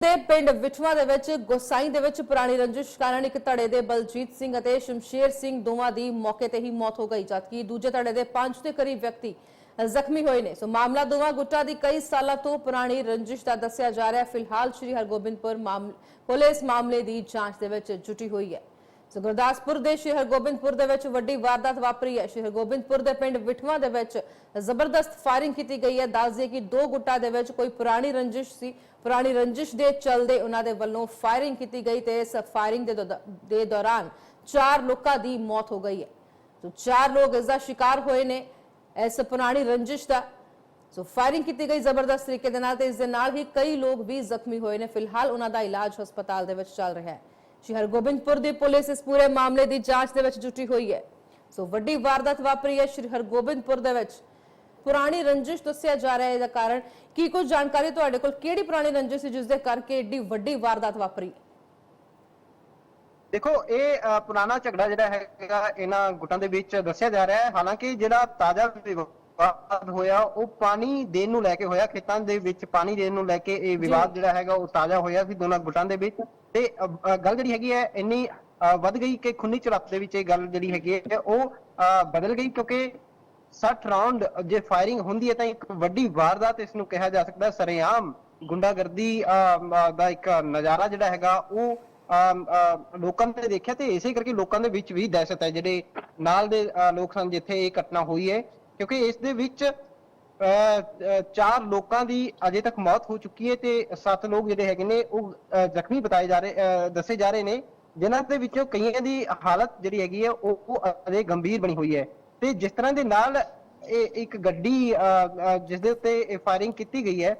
ਦੇ ਪਿੰਡ ਵਿਠਵਾ ਦੇ ਵਿੱਚ ਗੋਸਾਈ ਦੇ ਵਿੱਚ ਪੁਰਾਣੀ ਰੰਜਿਸ਼ ਕਾਰਨ ਇੱਕ ਧੜੇ ਦੇ ਬਲਜੀਤ ਸਿੰਘ ਅਤੇ ਸ਼ਮਸ਼ੇਰ ਸਿੰਘ ਦੋਵਾਂ ਦੀ ਮੌਕੇ ਤੇ ਹੀ ਮੌਤ ਹੋ ਗਈ, ਜਦਕਿ ਦੂਜੇ ਧੜੇ ਦੇ 5 ਦੇ ਕਰੀਬ ਵਿਅਕਤੀ ਜ਼ਖਮੀ ਹੋਏ ਨੇ। ਸੋ ਮਾਮਲਾ ਦੋਵਾਂ ਗੁੱਟਾਂ ਦੀ ਕਈ ਸਾਲਾਂ ਤੋਂ ਪੁਰਾਣੀ ਰੰਜਿਸ਼ ਦਾ ਦੱਸਿਆ ਜਾ ਰਿਹਾ ਹੈ। ਫਿਲਹਾਲ ਸ਼੍ਰੀ ਹਰਗੋਬਿੰਦਪੁਰ ਮਾਮਲੇ ਪੁਲਿਸ ਮਾਮਲੇ ਦੀ ਜਾਂਚ ਦੇ ਵਿੱਚ ਜੁਟੀ ਹੋਈ ਹੈ। ਸੋ ਗੁਰਦਾਸਪੁਰ ਦੇ ਸ਼੍ਰੀ ਹਰਗੋਬਿੰਦਪੁਰ ਦੇ ਵਿੱਚ ਵੱਡੀ ਵਾਰਦਾਤ ਵਾਪਰੀ ਹੈ। ਸ਼੍ਰੀ ਹਰਗੋਬਿੰਦਪੁਰ ਦੇ ਪਿੰਡ ਵਿਠਵਾ ਦੇ ਵਿੱਚ ਜ਼ਬਰਦਸਤ ਫਾਇਰਿੰਗ ਕੀਤੀ ਗਈ ਹੈ। ਦੱਸ ਦਈਏ ਕਿ ਦੋ ਗੁੱਟਾਂ ਦੇ ਵਿੱਚ ਕੋਈ ਪੁਰਾਣੀ ਰੰਜਿਸ਼ ਸੀ। ਪੁਰਾਣੀ ਰੰਜਿਸ਼ ਦੇ ਚਲਦੇ ਉਹਨਾਂ ਦੇ ਵੱਲੋਂ ਫਾਇਰਿੰਗ ਕੀਤੀ ਗਈ ਤੇ ਇਸ ਫਾਇਰਿੰਗ ਦੇ ਦੌਰਾਨ ਚਾਰ ਲੋਕਾਂ ਦੀ ਮੌਤ ਹੋ ਗਈ ਹੈ। ਸੋ ਚਾਰ ਲੋਕ ਇਸ ਦਾ ਸ਼ਿਕਾਰ ਹੋਏ ਨੇ ਇਸ ਪੁਰਾਣੀ ਰੰਜਿਸ਼ ਦਾ। ਸੋ ਫਾਇਰਿੰਗ ਕੀਤੀ ਗਈ ਜ਼ਬਰਦਸਤ ਤਰੀਕੇ ਦੇ ਨਾਲ ਤੇ ਇਸ ਦੇ ਨਾਲ ਹੀ ਕਈ ਲੋਕ ਵੀ ਜ਼ਖਮੀ ਹੋਏ ਨੇ। ਫਿਲਹਾਲ ਉਹਨਾਂ ਦਾ ਇਲਾਜ ਹਸਪਤਾਲ ਦੇ ਵਿੱਚ ਚੱਲ ਰਿਹਾ ਹੈ। ਸ਼੍ਰੀ ਹਰਗੋਬਿੰਦਪੁਰ ਦੀ ਪੁਲਿਸ ਇਸ ਪੂਰੇ ਮਾਮਲੇ ਦੀ ਜਾਂਚ ਦੇ ਵਿੱਚ ਜੁਟੀ ਹੋਈ ਹੈ। ਸੋ ਵੱਡੀ ਵਾਰਦਾਤ ਵਾਪਰੀ ਹੈ ਸ਼੍ਰੀ ਹਰਗੋਬਿੰਦਪੁਰ ਦੇ ਵਿੱਚ। ਪੁਰਾਣੀ ਰੰਜਿਸ਼ ਦੱਸਿਆ ਜਾ ਰਿਹਾ ਹੈ, ਇਹਦਾ ਕਾਰਨ ਕੀ ਕੁਝ ਜਾਣਕਾਰੀ ਤੁਹਾਡੇ ਕੋਲ? ਕਿਹੜੀ ਪੁਰਾਣੀ ਰੰਜਿਸ਼ ਸੀ ਜਿਸ ਦੇ ਕਰਕੇ ਏਡੀ ਵੱਡੀ ਵਾਰਦਾਤ ਵਾਪਰੀ? ਦੇਖੋ, ਇਹ ਪੁਰਾਣਾ ਝਗੜਾ ਜਿਹੜਾ ਹੈਗਾ, ਇਹਨਾਂ ਗੁੱਟਾਂ ਦੇ ਵਿੱਚ ਦੱਸਿਆ ਜਾ ਰਿਹਾ ਹੈ। ਹਾਲਾਂਕਿ ਜਿਹੜਾ ਤਾਜ਼ਾ ਵਿਵਾਦ ਹੋਇਆ ਉਹ ਪਾਣੀ ਦੇਣ ਨੂੰ ਲੈ ਕੇ ਹੋਇਆ ਖੇਤਾਂ ਦੇ ਵਿੱਚ ਪਾਣੀ ਦੇਣ ਨੂੰ ਲੈ ਕੇ ਇਹ ਵਿਵਾਦ ਜਿਹੜਾ ਹੈਗਾ ਉਹ ਤਾਜ਼ਾ ਹੋਇਆ ਸੀ ਦੋਨਾਂ ਗੁੱਟਾਂ ਦੇ ਵਿੱਚ। ਤੇ ਅ, ਅ, ਗੱਲ ਜਿਹੜੀ ਹੈਗੀ ਹੈ ਇੰਨੀ ਅ, ਵੱਧ ਗਈ ਕਿ ਖੁੰਨੀ ਝੜਪ ਦੇ ਵਿੱਚ ਇਹ ਗੱਲ ਜਿਹੜੀ ਹੈਗੀ ਹੈ ਉਹ ਅ, ਬਦਲ ਗਈ ਕਿਉਂਕਿ 60 ਰਾਉਂਡ ਜੇ ਫਾਇਰਿੰਗ ਹੁੰਦੀ ਹੈ ਤਾਂ ਇੱਕ ਵੱਡੀ ਵਾਰਦਾਤ ਇਸ ਨੂੰ ਕਿਹਾ ਜਾ ਸਕਦਾ ਹੈ ਸਰੇਆਮ ਗੁੰਡਾਗਰਦੀ ਅ, ਦਾ ਇੱਕ ਨਜ਼ਾਰਾ ਜਿਹੜਾ ਹੈਗਾ ਉਹ ਅਮ, ਅ, ਲੋਕਾਂ ਨੇ ਦੇਖਿਆ ਤੇ ਇਸੇ ਕਰਕੇ ਲੋਕਾਂ ਦੇ ਵਿੱਚ ਵੀ ਦਹਿਸ਼ਤ ਹੈ ਜਿਹੜੇ ਨਾਲ ਦੇ ਅ, ਲੋਕ ਸਨ ਜਿੱਥੇ ਇਹ ਘਟਨਾ ਹੋਈ ਹੈ। ਕਿਉਂਕਿ ਇਸ ਦੇ ਵਿੱਚ ਅ, ਚਾਰ ਲੋਕਾਂ ਦੀ ਅਜੇ ਤੱਕ ਮੌਤ ਹੋ ਚੁੱਕੀ ਹੈ ਤੇ ਸੱਤ ਲੋਕ ਜਿਹੜੇ ਹੈਗੇ ਨੇ ਉਹ ਜ਼ਖਮੀ ਬਤਾਏ ਜਾ ਰਹੇ ਦੱਸੇ ਜਾ ਰਹੇ ਨੇ। ਜਿਨ੍ਹਾਂ ਦੇ ਵਿੱਚੋਂ ਕਈਆਂ ਦੀ ਹਾਲਤ ਜਿਹੜੀ ਹੈਗੀ ਹੈ ਉਹ ਅਜੇ ਗੰਭੀਰ ਬਣੀ ਹੋਈ ਹੈ। ਤੇ ਜਿਸ ਤਰ੍ਹਾਂ ਦੇ ਨਾਲ ਇਹ ਇੱਕ ਗੱਡੀ ਅ, ਅ, ਜਿਸ ਦੇ ਉੱਤੇ ਫਾਇਰਿੰਗ ਕੀਤੀ ਗਈ ਹੈ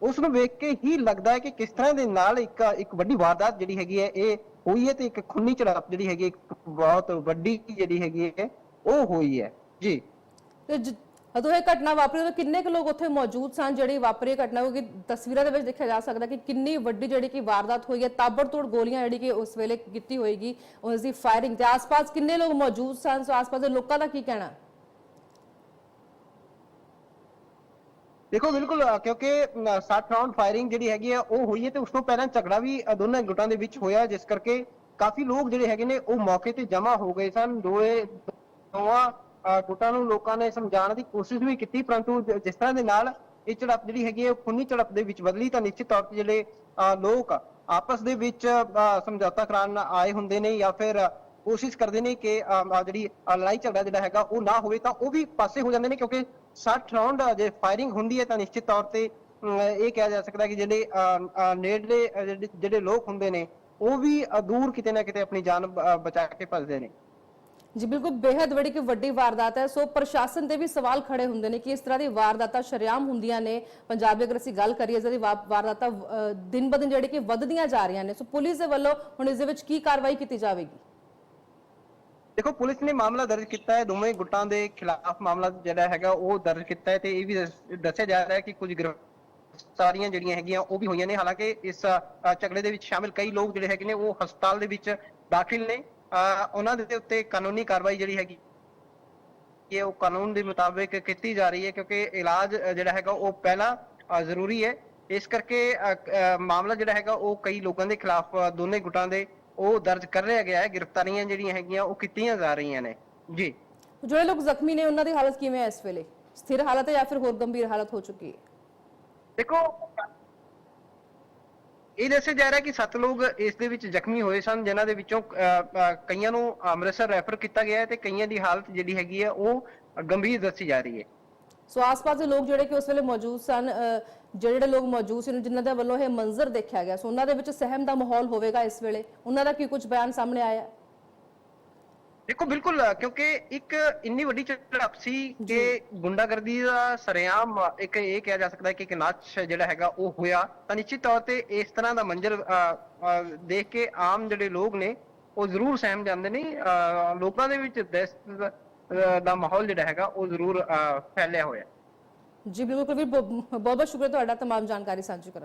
ਉਸ ਨੂੰ ਵੇਖ ਕੇ ਹੀ ਲੱਗਦਾ ਹੈ ਕਿ ਕਿਸ ਤਰ੍ਹਾਂ ਦੇ ਨਾਲ ਇੱਕ ਇੱਕ ਵੱਡੀ ਵਾਰਦਾਤ ਜਿਹੜੀ ਹੈਗੀ ਹੈ ਇਹ ਹੋਈ ਹੈ ਤੇ ਇੱਕ ਖੁੰਨੀ ਚੜਾਪ ਜਿਹੜੀ ਹੈਗੀ ਇੱਕ ਬਹੁਤ ਵੱਡੀ ਜਿਹੜੀ ਹੈਗੀ ਹੈ ਉਹ ਹੋਈ ਹੈ। ਜੀ। ਤੇ ਜਦੋਂ ਇਹ ਘਟਨਾ ਵਾਪਰੀ, ਉਦੋਂ ਕਿੰਨੇ ਕੁ ਲੋਕ ਉੱਥੇ ਮੌਜੂਦ ਸਨ ਜਿਹੜੀ ਵਾਪਰੀ ਘਟਨਾ? ਕਿਉਂਕਿ ਤਸਵੀਰਾਂ ਦੇ ਵਿੱਚ ਦੇਖਿਆ ਜਾ ਸਕਦਾ ਕਿ ਕਿੰਨੀ ਵੱਡੀ ਜਿਹੜੀ ਕਿ ਵਾਰਦਾਤ ਹੋਈ ਹੈ, ਤਾਬੜਤੋੜ ਗੋਲੀਆਂ ਜਿਹੜੀ ਕਿ ਉਸ ਵੇਲੇ ਕੀਤੀ ਹੋਏਗੀ, ਉਸ ਦੀ ਫਾਇਰਿੰਗ ਤੇ ਆਸ-ਪਾਸ ਕਿੰਨੇ ਲੋਕ ਮੌਜੂਦ ਸਨ? ਸੋ ਆਸ-ਪਾਸ ਦੇ ਲੋਕਾਂ ਦਾ ਕੀ ਕਹਿਣਾ? ਦੇਖੋ, ਬਿਲਕੁਲ ਕਿਉਂਕਿ 60 ਰਾਉਂਡ ਫਾਇਰਿੰਗ ਜਿਹੜੀ ਹੈਗੀ ਹੈ ਉਹ ਹੋਈ ਹੈ ਤੇ ਉਸ ਤੋਂ ਪਹਿਲਾਂ ਝਗੜਾ ਵੀ ਦੋਨਾਂ ਗੁੱਟਾਂ ਦੇ ਵਿੱਚ ਹੋਇਆ, ਜਿਸ ਕਰਕੇ ਕਾਫੀ ਲੋਕ ਜਿਹੜੇ ਹੈਗੇ ਨੇ, ਉਹ ਮੌਕੇ ਤੇ ਜਮ੍ਹਾਂ ਹੋ ਗਏ ਸਨ। ਦੋਏ ਦੋਵਾਂ ਗੁੱਟਾਂ ਨੂੰ ਲੋਕਾਂ ਨੇ ਸਮਝਾਉਣ ਦੀ ਕੋਸ਼ਿਸ਼ ਵੀ ਕੀਤੀ ਪਰੰਤੂ ਜ- ਜਿਸ ਤਰ੍ਹਾਂ ਦੇ ਨਾਲ ਇਹ ਝੜਪ ਜਿਹੜੀ ਹੈਗੀ ਹੈ ਉਹ ਖੂਨੀ ਝੜਪ ਦੇ ਵਿੱਚ ਬਦਲੀ ਤਾਂ ਨਿਸ਼ਚਿਤ ਤੌਰ ਤੇ ਜਿਹੜੇ ਅ, ਲੋਕ ਆਪਸ ਦੇ ਵਿੱਚ ਅ, ਸਮਝੌਤਾ ਕਰਾਉਣ ਆਏ ਹੁੰਦੇ ਨੇ ਜਾਂ ਫਿਰ ਕੋਸ਼ਿਸ਼ ਕਰਦੇ ਨੇ ਕਿ ਅ, ਅ, ਜਿਹੜੀ ਅ, ਲੜਾਈ ਝਗੜਾ ਜਿਹੜਾ ਹੈਗਾ ਉਹ ਨਾ ਹੋਵੇ ਤਾਂ ਉਹ ਵੀ ਪਾਸੇ ਹੋ ਜਾਂਦੇ ਨੇ ਕਿਉਂਕਿ 60 ਰਾਉਂਡ ਜੇ ਫਾਇਰਿੰਗ ਹੁੰਦੀ ਹੈ ਤਾਂ ਨਿਸ਼ਚਿਤ ਤੌਰ ਤੇ ਅਮ, ਇਹ ਕਿਹਾ ਜਾ ਸਕਦਾ ਕਿ ਜਿਹੜੇ ਅ, ਅ, ਨੇੜਲੇ ਅ, ਜਿਹੜੇ- ਜਿਹੜੇ ਲੋਕ ਹੁੰਦੇ ਨੇ ਉਹ ਵੀ ਅ, ਦੂਰ ਕਿਤੇ ਨਾ ਕਿਤੇ ਆਪਣੀ ਜਾਨ ਬ- ਅ, ਬਚਾ ਕੇ ਭੱਜਦੇ ਨੇ। ਜੀ, ਬਿਲਕੁਲ ਬੇहद ਬੜੀ ਕਿ ਵੱਡੀ ਵਾਰਦਾਤ ਹੈ। ਸੋ ਪ੍ਰਸ਼ਾਸਨ ਤੇ ਵੀ ਸਵਾਲ ਖੜੇ ਹੁੰਦੇ ਨੇ ਕਿ ਇਸ ਤਰ੍ਹਾਂ ਦੀ ਵਾਰਦਾਤਾਂ ਸ਼ਰੇਆਮ ਹੁੰਦੀਆਂ ਨੇ। ਪੰਜਾਬ ਦੇ ਅਗਰ ਅਸੀਂ ਗੱਲ ਕਰੀਏ ਜਿਹੜੀ ਵਾਰਦਾਤਾਂ ਦਿਨ ਬਦਨ ਜਿਹੜੀ ਕਿ ਵੱਧਦੀਆਂ ਜਾ ਰਹੀਆਂ ਨੇ। ਸੋ ਪੁਲਿਸ ਦੇ ਵੱਲੋਂ ਹੁਣ ਇਸ ਦੇ ਵਿੱਚ ਕੀ ਕਾਰਵਾਈ ਕੀਤੀ ਜਾਵੇਗੀ? ਦੇਖੋ, ਪੁਲਿਸ ਨੇ ਮਾਮਲਾ ਦਰਜ ਕੀਤਾ ਹੈ। ਦੋਵੇਂ ਗੁੱਟਾਂ ਦੇ ਖਿਲਾਫ ਮਾਮਲਾ ਜਿਹੜਾ ਹੈਗਾ, ਉਹ ਦਰਜ ਕੀਤਾ ਹੈ ਤੇ ਇਹ ਵੀ ਦੱਸਿਆ ਜਾ ਰਿਹਾ ਹੈ ਕਿ ਕੁਝ ਗ੍ਰਿਫਤਾਰੀਆਂ ਜਿਹੜੀਆਂ ਹੈਗੀਆਂ, ਉਹ ਵੀ ਹੋਈਆਂ ਨੇ। ਹਾਲਾਂਕਿ ਇਸ ਝਗੜੇ ਦੇ ਵਿੱਚ ਸ਼ਾਮਿਲ ਕਈ ਲੋਕ ਜਿਹੜੇ ਹੈਗੇ ਨੇ, ਉਹ ਹਸਪਤਾਲ ਦੇ ਵਿੱਚ ਦਾਖਲ ਨੇ। ਉਹਨਾਂ ਦੇ ਉੱਤੇ ਕਾਨੂੰਨੀ ਕਾਰਵਾਈ ਜਿਹੜੀ ਹੈਗੀ ਇਹ ਉਹ ਕਾਨੂੰਨ ਦੇ ਮੁਤਾਬਿਕ ਕੀਤੀ ਜਾ ਰਹੀ ਹੈ ਕਿਉਂਕਿ ਇਲਾਜ ਜਿਹੜਾ ਹੈਗਾ ਉਹ ਪਹਿਲਾਂ ਜ਼ਰੂਰੀ ਹੈ। ਇਸ ਕਰਕੇ ਮਾਮਲਾ ਜਿਹੜਾ ਹੈਗਾ ਉਹ ਕਈ ਲੋਕਾਂ ਦੇ ਖਿਲਾਫ ਦੋਨੇ ਗੁੱਟਾਂ ਦੇ ਉਹ ਦਰਜ ਕਰ ਲਿਆ ਗਿਆ ਹੈ। ਗ੍ਰਿਫਤਾਰੀਆਂ ਜਿਹੜੀਆਂ ਹੈਗੀਆਂ ਉਹ ਕੀਤੀਆਂ ਜਾ ਰਹੀਆਂ ਨੇ। ਜੀ। ਜਿਹੜੇ ਲੋਕ ਜ਼ਖਮੀ ਨੇ ਉਹਨਾਂ ਦੀ ਹਾਲਤ ਕਿਵੇਂ ਹੈ ਇਸ ਵੇਲੇ? ਸਥਿਰ ਹਾਲਤ ਹੈ ਜਾਂ ਫਿਰ ਹੋਰ ਗੰਭੀਰ ਹਾਲਤ ਹੋ ਚੁੱਕੀ ਹੈ? ਦੇਖੋ ਇਹ ਦੱਸਿਆ ਜਾ ਰਿਹਾ ਕਿ ਸੱਤ ਲੋਕ ਇਸ ਦੇ ਵਿੱਚ ਜ਼ਖਮੀ ਹੋਏ ਸਨ, ਜਿਨ੍ਹਾਂ ਦੇ ਵਿੱਚੋਂ ਕਈਆਂ ਨੂੰ ਅੰਮ੍ਰਿਤਸਰ ਰੈਫਰ ਕੀਤਾ ਗਿਆ ਹੈ ਤੇ ਕਈਆਂ ਦੀ ਹਾਲਤ ਜਿਹੜੀ ਹੈਗੀ ਹੈ, ਉਹ ਗੰਭੀਰ ਦੱਸੀ ਜਾ ਰਹੀ ਹੈ ਸੋ ਆਸ-ਪਾਸ ਦੇ ਲੋਕ ਜਿਹੜੇ ਕਿ ਉਸ ਵੇਲੇ ਮੌਜੂਦ ਸਨ ਜਿਹੜੇ ਲੋਕ ਮੌਜੂਦ ਸੀ, ਜਿਨ੍ਹਾਂ ਦੇ ਵੱਲੋਂ ਇਹ ਮੰਜ਼ਰ ਦੇਖਿਆ ਗਿਆ, ਸੋ ਉਹਨਾਂ ਦੇ ਵਿੱਚ ਸਹਿਮ ਦਾ ਮਾਹੌਲ ਹੋਵੇਗਾ ਇਸ ਵੇਲੇ ਉਹਨਾਂ ਦਾ ਕੀ ਕੁਝ ਬਿਆਨ ਸਾਹਮਣੇ ਆਇਆ ਹੈ? ਦੇਖੋ ਬਿਲਕੁਲ ਕਿਉਂਕਿ ਇੱਕ ਇੰਨੀ ਵੱਡੀ ਝੜਪ ਸੀ ਕਿ ਗੁੰਡਾਗਰਦੀ ਦਾ ਸਰੇਆਮ ਇੱਕ ਇਹ ਕਿਹਾ ਜਾ ਸਕਦਾ ਹੈ ਕਿ ਇੱਕ ਨਾਚ ਜਿਹੜਾ ਹੈਗਾ ਉਹ ਹੋਇਆ ਤਾਂ ਨਿਸ਼ਚਿਤ ਤੌਰ ਤੇ ਇਸ ਤਰ੍ਹਾਂ ਦਾ ਮੰਜ਼ਰ ਅ, ਅ, ਦੇਖ ਕੇ ਆਮ ਜਿਹੜੇ ਲੋਕ ਨੇ ਉਹ ਜ਼ਰੂਰ ਸਹਿਮ ਜਾਂਦੇ ਨੇ ਅ, ਲੋਕਾਂ ਦੇ ਵਿੱਚ ਦਹਿਸ਼ਤ ਦਾ- ਅ, ਦਾ ਮਾਹੌਲ ਜਿਹੜਾ ਹੈਗਾ ਉਹ ਜ਼ਰੂਰ ਅ, ਫੈਲਿਆ ਹੋਇਆ ਜੀ ਬਿਲਕੁਲ ਵੀ ਬਹੁਤ ਬਹੁਤ ਸ਼ੁਕਰੀਆ ਤੁਹਾਡਾ तमाम ਜਾਣਕਾਰੀ ਸਾਂਝੀ ਕਰਨ